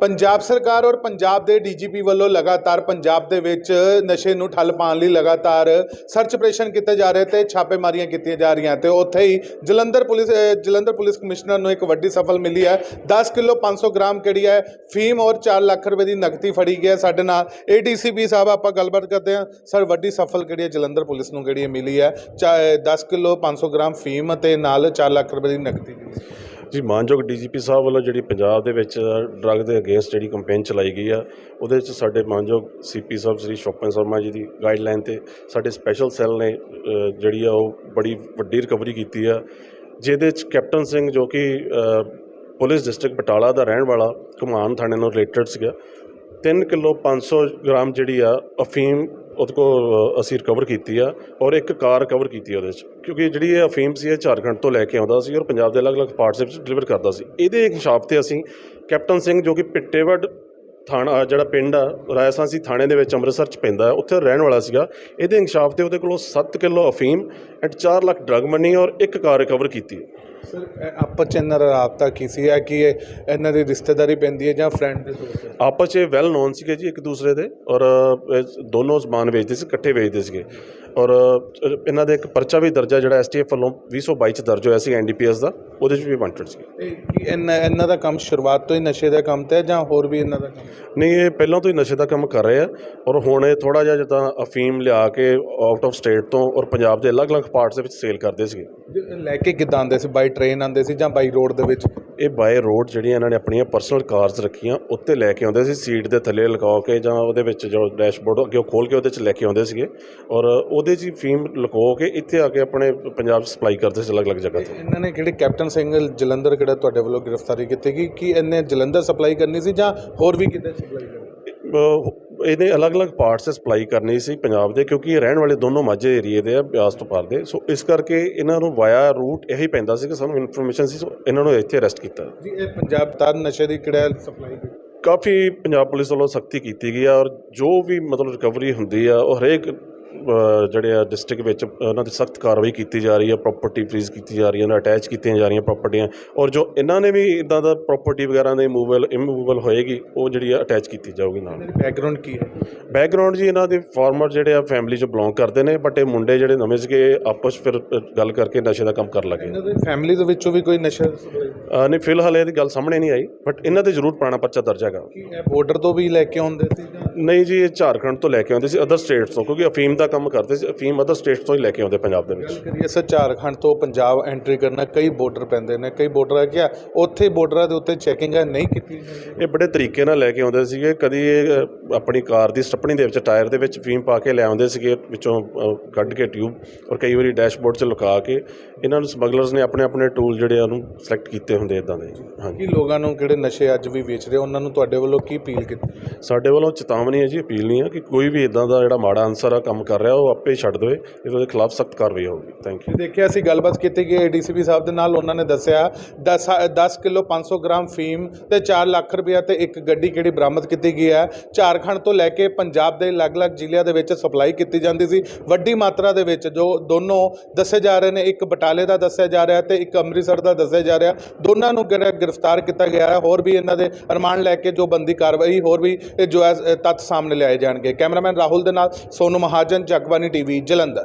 ਪੰਜਾਬ ਸਰਕਾਰ ਔਰ ਪੰਜਾਬ ਦੇ ਡੀਜੀਪੀ ਵੱਲੋਂ ਲਗਾਤਾਰ ਪੰਜਾਬ ਦੇ ਵਿੱਚ ਨਸ਼ੇ ਨੂੰ ਠੱਲ ਪਾਉਣ ਲਈ ਲਗਾਤਾਰ ਸਰਚ ਆਪਰੇਸ਼ਨ ਕੀਤੇ ਜਾ ਰਹੇ ਤੇ ਛਾਪੇਮਾਰੀਆਂ ਕੀਤੀਆਂ ਜਾ ਰਹੀਆਂ ਤੇ ਉੱਥੇ ਹੀ Jalandhar police Jalandhar police commissioner ਨੂੰ ਇੱਕ ਵੱਡੀ ਸਫਲ ਮਿਲੀ ਹੈ। 10 ਕਿਲੋ 500 ਗ੍ਰਾਮ ਕਿਹੜੀ ਹੈ? ਫੀਮ ਔਰ 4 ਲੱਖ ਰੁਪਏ ਦੀ ਨਕਦੀ ਫੜੀ ਗਈ ਹੈ ਸਾਡੇ ਨਾਲ। ਏਡੀਸੀਪੀ ਸਾਹਿਬ, ਆਪਾਂ ਗੱਲਬਾਤ ਕਰਦੇ ਹਾਂ। ਸਰ, ਵੱਡੀ ਸਫਲ ਕਿਹੜੀ ਹੈ? ਜਲੰਧਰ ਪੁਲਿਸ ਨੂੰ ਕਿਹੜੀ ਹੈ ਮਿਲੀ ਹੈ? ਚਾ- 10 ਕਿਲੋ 500 ਗ੍ਰਾਮ ਫੀਮ ਅਤੇ ਨਾਲ 4 ਲੱਖ ਰੁਪਏ ਦੀ ਨਕਦੀ। ਜੀ, ਮਾਨਯੋਗ ਡੀਜੀਪੀ ਸਾਹਿਬ ਵੱਲੋਂ ਜਿਹੜੀ ਪੰਜਾਬ ਦੇ ਵਿੱਚ ਡਰੱਗ ਦੇ ਅਗੇਂਸਟ ਜਿਹੜੀ ਕੰਪੇਨ ਚਲਾਈ ਗਈ ਆ, ਉਹਦੇ ਵਿੱਚ ਸਾਡੇ ਮਾਨਯੋਗ ਸੀਪੀ ਸਾਹਿਬ, ਸ੍ਰੀ ਸ਼ੋਪਨ ਸ਼ਰਮਾ ਜੀ ਦੀ ਗਾਈਡਲਾਈਨ ਤੇ ਸਾਡੇ ਸਪੈਸ਼ਲ ਸੈੱਲ ਨੇ ਜਿਹੜੀ ਆ, ਉਹ ਬੜੀ ਵੱਡੀ ਰਿਕਵਰੀ ਕੀਤੀ ਆ। ਜਿਹਦੇ ਵਿੱਚ ਕੈਪਟਨ ਸਿੰਘ ਜੋ ਕਿ ਪੁਲਿਸ ਡਿਸਟ੍ਰਿਕਟ ਬਟਾਲਾ ਦਾ ਰਹਿਣ ਵਾਲਾ, ਘੁਮਾਨ ਥਾਣੇ ਨਾਲ ਰਿਲੇਟਡ ਸੀਗਾ। 3 ਕਿਲੋ 500 ਗ੍ਰਾਮ ਜਿਹੜੀ ਆ, ਅਫੀਮ ਉਹਦੇ ਕੋਲ ਅਸੀਂ ਰਿਕਵਰ ਕੀਤੀ ਆ ਔਰ ਇੱਕ ਕਾਰ ਰਿਕਵਰ ਕੀਤੀ ਉਹਦੇ 'ਚ ਕਿਉਂਕਿ ਜਿਹੜੀ ਇਹ ਅਫੀਮ ਸੀ ਇਹ ਝਾਰਖੰਡ ਤੋਂ ਲੈ ਕੇ ਆਉਂਦਾ ਸੀ ਔਰ ਪੰਜਾਬ ਦੇ ਅਲੱਗ-ਅਲੱਗ ਪਾਰਟਸ ਵਿੱਚ ਡਿਲੀਵਰ ਕਰਦਾ ਸੀ। ਇਹਦੇ ਇੱਕ ਤੇ ਅਸੀਂ ਕੈਪਟਨ ਸਿੰਘ ਜੋ ਕਿ ਪਿੱਟੇਵੜ ਥਾਣਾ ਜਿਹੜਾ ਪਿੰਡ ਆ ਰਾਇਸਾਂਸੀ ਥਾਣੇ ਦੇ ਵਿੱਚ ਅੰਮ੍ਰਿਤਸਰ ਚ ਪੈਂਦਾ ਹੈ, ਉੱਥੇ ਰਹਿਣ ਵਾਲਾ ਸੀਗਾ। ਇਹਦੇ ਇਨਕਸ਼ਾਫ ਤੇ ਉਹਦੇ ਕੋਲੋਂ 7 ਕਿਲੋ ਅਫੀਮ ਐਂਡ 4 ਲੱਖ ਡਰਗ ਮਨੀ ਔਰ ਇੱਕ ਕਾਰ ਰਿਕਵਰ ਕੀਤੀ। ਸਰ ਆਪਸ ਚ ਇਹਨਾਂ ਦਾ ਰਾਬਤਾ ਕੀ ਸੀ? ਹੈ ਕਿ ਇਹ ਇਹਨਾਂ ਦੀ ਰਿਸ਼ਤੇਦਾਰੀ ਪੈਂਦੀ ਹੈ ਜਾਂ ਫਰੈਂਡ ਦੇ ਤੌਰ ਤੇ? ਆਪਸ 'ਚ ਵੈਲ ਨੋਨ ਸੀਗੇ ਜੀ ਇੱਕ ਦੂਸਰੇ ਦੇ ਔਰ ਇਹ ਦੋਨੋਂ ਸਮਾਨ ਵੇਚਦੇ ਸੀ ਇਕੱਠੇ ਵੇਚਦੇ ਸੀਗੇ। ਔਰ ਇਹਨਾਂ ਦੇ ਇੱਕ ਪਰਚਾ ਵੀ ਦਰਜਾ ਜਿਹੜਾ ਐਸਟੀਐਫ ਵੱਲੋਂ 2022 ਚ ਦਰਜ ਹੋਇਆ ਸੀ ਐਨਡੀਪੀਐਸ ਦਾ ਉਹਦੇ 'ਚ ਵੀ ਵਾਂਟਡ ਸੀ ਇਹ ਕੀ ਇਹਨਾਂ ਇਹਨਾਂ ਦਾ ਕੰਮ ਸ਼ੁਰੂਆਤ ਤੋਂ ਹੀ ਨਸ਼ੇ ਦਾ ਕੰਮ ਤੇ ਹੈ ਜਾਂ ਹੋਰ ਵੀ ਇਹਨਾਂ ਦਾ ਕੰਮ? ਨਹੀਂ ਇਹ ਪਹਿਲਾਂ ਤੋਂ ਹੀ ਨਸ਼ੇ ਦਾ ਕੰਮ ਕਰ ਰਹੇ ਆ ਔਰ ਹੁਣ ਇਹ ਥੋੜਾ ਜਿਹਾ ਜਿੱਦਾਂ ਅਫੀਮ ਲਿਆ ਕੇ ਆਊਟ ਆਫ ਸਟੇਟ ਤੋਂ ਔਰ ਪੰਜਾਬ ਦੇ ਅਲੱਗ-ਅਲੱਗ ਪਾਰਟਸ ਦੇ ਵਿੱਚ ਸੇਲ ਕਰਦੇ ਸੀਗੇ। ਲੈ ਕੇ ਕਿੱਦਾਂ ਆਉਂਦੇ ਸੀ? ਬਾਈ ਟ੍ਰੇਨ ਆਉਂਦੇ ਸੀ ਜਾਂ ਬਾਈ ਰੋਡ ਦੇ ਵਿੱਚ? ਇਹ ਬਾਏ ਰੋਡ ਜਿਹੜੀਆਂ ਇਹਨਾਂ ਨੇ ਆਪਣੀਆਂ ਪਰਸਨਲ ਕਾਰਸ ਰੱਖੀਆਂ ਉੱਤੇ ਲੈ ਕੇ ਆਉਂਦੇ ਸੀ ਸੀਟ ਦੇ ਥੱਲੇ ਲਗਾ ਕੇ ਜਾਂ ਉਹਦੇ ਵਿੱਚ ਜੋ ਡੈਸ਼ਬੋਰਡ ਅੱਗੇ ਉਹ ਖੋਲ ਕੇ ਉਹਦੇ 'ਚ ਲੈ ਕੇ ਆਉਂਦੇ ਸੀਗੇ। ਔਰ ਉਹਦੇ 'ਚ ਹੀ ਫੀਮ ਲੁਕੋ ਕੇ ਇੱਥੇ ਆ ਕੇ ਆਪਣੇ ਪੰਜਾਬ 'ਚ ਸਪਲਾਈ ਕਰਦੇ ਸੀ ਅਲੱਗ-ਅਲੱਗ ਜਗ੍ਹਾ ਤੇ। ਇਹਨਾਂ ਨੇ ਕਿਹੜੇ ਕੈਪਟਨ ਸਿੰਘ ਜਲੰਧਰ ਕਿਹੜਾ ਤੁਹਾਡੇ ਵੱਲੋਂ ਗ੍ਰਿਫਤਾਰੀ ਕੀਤੀ ਗਈ? ਕਿ ਇਹਨੇ ਜਲੰਧਰ ਸਪਲਾਈ ਕਰਨੀ ਸੀ ਜਾਂ ਹੋਰ ਵੀ ਕਿਤੇ ਸਪਲਾਈ ਕਰਨੀ? ਇਹਦੇ ਅਲੱਗ-ਅਲੱਗ ਪਾਰਟਸ ਸਪਲਾਈ ਕਰਨੀ ਸੀ ਪੰਜਾਬ ਦੇ ਕਿਉਂਕਿ ਇਹ ਰਹਿਣ ਵਾਲੇ ਦੋਨੋਂ ਮਾਝੇ ਏਰੀਏ ਦੇ ਆ ਬਿਆਸ ਤੋਂ ਪਾਰ ਦੇ। ਸੋ ਇਸ ਕਰਕੇ ਇਹਨਾਂ ਨੂੰ ਵਾਇਆ ਰੂਟ ਇਹੀ ਪੈਂਦਾ ਸੀ ਕਿ ਸਾਨੂੰ ਇਨਫੋਰਮੇਸ਼ਨ ਸੀ ਸੋ ਇਹਨਾਂ ਨੂੰ ਇੱਥੇ ਅਰੈਸਟ ਕੀਤਾ। ਜੀ ਇਹ ਪੰਜਾਬ ਤਾਂ ਨਸ਼ੇ ਦੀ ਕਿਹੜਾ ਸਪਲਾਈ ਕਾਫੀ ਪੰਜਾਬ ਪੁਲਿਸ ਵੱਲੋਂ ਸਖਤੀ ਕੀਤੀ ਗਈ ਆ ਔਰ ਜੋ ਵੀ ਮਤਲਬ ਰਿਕਵਰੀ ਹੁੰਦੀ ਆ ਉਹ ਹਰੇਕ ਜਿਹੜੇ ਆ ਡਿਸਟ੍ਰਿਕਟ ਵਿੱਚ ਉਹਨਾਂ ਦੀ ਸਖਤ ਕਾਰਵਾਈ ਕੀਤੀ ਜਾ ਰਹੀ ਹੈ ਪ੍ਰਾਪਰਟੀ ਫ੍ਰੀਜ਼ ਕੀਤੀ ਜਾ ਰਹੀ ਹੈ ਉਹਨਾਂ ਅਟੈਚ ਕੀਤੀਆਂ ਜਾ ਰਹੀਆਂ ਪ੍ਰਾਪਰਟੀਆਂ ਔਰ ਜੋ ਇਹਨਾਂ ਨੇ ਵੀ ਇਦਾਂ ਦਾ ਪ੍ਰਾਪਰਟੀ ਵਗੈਰਾ ਦੇ ਮੂਵਲ ਇਮੂਵੇਬਲ ਹੋਏਗੀ ਉਹ ਜਿਹੜੀ ਆ ਅਟੈਚ ਕੀਤੀ ਜਾਊਗੀ ਨਾਲ। ਬੈਕਗ੍ਰਾਉਂਡ ਕੀ ਹੈ? ਬੈਕਗ੍ਰਾਉਂਡ ਜੀ ਇਹਨਾਂ ਦੇ ਫਾਰਮਰ ਜਿਹੜੇ ਆ ਫੈਮਿਲੀ ਚ ਬਿਲੋਂਗ ਕਰਦੇ ਨੇ ਬਟ ਇਹ ਮੁੰਡੇ ਜਿਹੜੇ ਨਵੇਂ ਸੀਗੇ ਆਪਸ ਫਿਰ ਗੱਲ ਕਰਕੇ ਨਸ਼ੇ ਦਾ ਕੰਮ ਕਰਨ ਲੱਗੇ। ਇਹਨਾਂ ਦੇ ਫੈਮਿਲੀ ਦੇ ਵਿੱਚੋਂ ਵੀ ਕੋਈ ਨਸ਼ਾ ਨਹੀਂ ਫਿਲਹਾਲ ਇਹਦੀ ਗੱਲ ਸਾਹਮਣੇ ਨਹੀਂ ਆਈ ਬਟ ਇਹਨਾਂ ਤੇ ਜ਼ਰੂਰ ਪੁਰਾਣਾ ਪਰਚਾ ਦਰਜ ਹੈਗਾ। ਕੀ ਇਹ ਬਾਰਡਰ ਤੋਂ ਵੀ ਲੈ ਕੇ ਆਉਂਦੇ ਸੀ ਜਾਂ ਨਹੀਂ ਜੀ ਇਹ ਝਾਰਖੰਡ ਤੋਂ ਲੈ ਕੇ ਆਉਂਦੇ ਸੀ ਅਦਰ ਸਟੇਟਸ ਤੋਂ ਕਿਉਂਕਿ ਅਫੀਮ ਦਾ ਕੰਮ ਕਰਦੇ ਸੀ ਅਫੀਮ ਅਦਰ ਸਟੇਟਸ ਤੋਂ ਹੀ ਲੈ ਕੇ ਆਉਂਦੇ ਪੰਜਾਬ ਦੇ ਵਿੱਚ। ਕਰੀਏ ਸਰ ਝਾਰਖੰਡ ਤੋਂ ਪੰਜਾਬ ਐਂਟਰੀ ਕਰਨਾ ਕਈ ਬਾਰਡਰ ਪੈਂਦੇ ਨੇ ਕਈ ਬਾਰਡਰ ਆ ਗਿਆ ਉੱਥੇ ਬਾਰਡਰਾਂ ਦੇ ਉੱਤੇ ਚੈਕਿੰਗ ਨਹੀਂ ਕੀਤੀ ਇਹ ਬੜੇ ਤਰੀਕੇ ਨਾਲ ਲੈ ਕੇ ਆਉਂਦੇ ਸੀਗੇ ਕਦੀ ਇਹ ਆਪਣੀ ਕਾਰ ਦੀ ਸਟੱਪਣੀ ਦੇ ਵਿੱਚ ਟਾਇਰ ਦੇ ਵਿੱਚ ਫੀਮ ਪਾ ਕੇ ਲੈ ਆਉਂਦੇ ਸੀਗੇ ਵਿੱਚੋਂ ਅ, ਕੱਢ ਕੇ ਟਿਊਬ ਔਰ ਕਈ ਵਾਰੀ ਡੈਸ਼ਬੋਰਡ 'ਚ ਲੁਕਾ ਕੇ ਇਹਨਾਂ ਨੂੰ ਸਮਗਲਰਸ ਨੇ ਆਪਣੇ ਆਪਣੇ ਟੂਲ ਜਿਹੜੇ ਆ ਉਹਨੂੰ ਸਿਲੈਕਟ ਕੀਤੇ ਹੁੰਦੇ ਇਦਾਂ ਦੇ। ਹਾਂਜੀ। ਕੀ ਲੋਕਾਂ ਨੂੰ ਕਿਹੜੇ ਨਸ਼ੇ ਅੱਜ ਵੀ ਵੇਚ ਰਹੇ ਉਹਨਾਂ ਨੂੰ ਤੁਹਾਡੇ ਵੱਲੋਂ ਕੀ ਅਪੀਲ ਕੀਤੀ? ਸਾਡੇ ਵੱਲੋਂ ਚੇਤਾਵਨੀ ਹੈ ਜੀ ਅਪੀਲ ਨਹੀਂ ਹੈ ਕਿ ਕੋਈ ਵੀ ਇਦਾਂ ਦਾ ਜਿਹੜਾ ਮਾੜਾ ਅਨਸਰ ਆ ਕੰਮ ਕਰ ਰਿਹਾ ਉਹ ਆਪੇ ਛੱਡ ਦੇਵੇ ਇਹਦੇ ਖਿਲਾਫ ਸਖਤ ਕਾਰਵਾਈ ਹੋਊਗੀ। ਥੈਂਕ ਯੂ ਦੇਖਿਆ ਅਸੀਂ ਗੱਲਬਾਤ ਕੀਤੀ ਗਈ ਏਡੀਸੀਪੀ ਸਾਹਿਬ ਦੇ ਨਾਲ ਉਹਨਾਂ ਨੇ ਦੱਸਿਆ 10 10 ਕਿਲੋ 500 ਗ੍ਰਾਮ ਫੀਮ ਤੇ 4 ਲੱਖ ਰੁਪਇਆ ਤੇ ਇੱਕ ਗੱਡੀ ਕਿਹੜੀ ਬਰਾਮਦ ਕੀਤੀ ਗਈ ਹੈ। ਝਾਰਖੰਡ ਤੋਂ ਲੈ ਕੇ ਪੰਜਾਬ ਦੇ ਅਲੱਗ-ਅਲੱਗ ਜ਼ਿਲ੍ਹਿਆਂ ਦੇ ਵਿੱਚ ਸਪਲਾਈ ਕੀਤੀ ਜਾਂਦੀ ਸੀ। ਵੱਡੀ ਮਾਤਰਾ ਦੇ ਵਿੱਚ ਜੋ ਦੋਨੋਂ ਦੱਸੇ ਜਾ ਰਹੇ ਨੇ ਇੱਕ ਬਟਾਲੇ ਦਾ ਦੱਸਿਆ ਜਾ ਰਿਹਾ ਤੇ ਇੱਕ ਅੰਮ੍ਰਿਤਸਰ ਦਾ ਦੱਸਿਆ ਜਾ ਰਿਹਾ ਦੋਨਾਂ ਨੂੰ ਗ੍ਰਿ- ਗ੍ਰਿਫਤਾਰ ਕੀਤਾ ਗਿਆ ਹੈ। ਹੋਰ ਵੀ ਇਹਨਾਂ ਦੇ ਅਰਮਾਨ ਲੈ ਕੇ ਜੋ ਬੰਦੀ ਕਾਰਵਾਈ ਹੋਰ ਵੀ ਇਹ ਜੋ ਹੈ ਅ, ਤੱਥ ਸਾਹਮਣੇ ਲਿਆਏ ਜਾਣਗੇ। ਕੈਮਰਾਮੈਨ ਰਾਹੁਲ ਦੇ ਨਾਲ ਸੋਨੂ ਮਹਾਜਨ ਜਗਬਾਨੀ ਟੀਵੀ ਜਲੰਧਰ।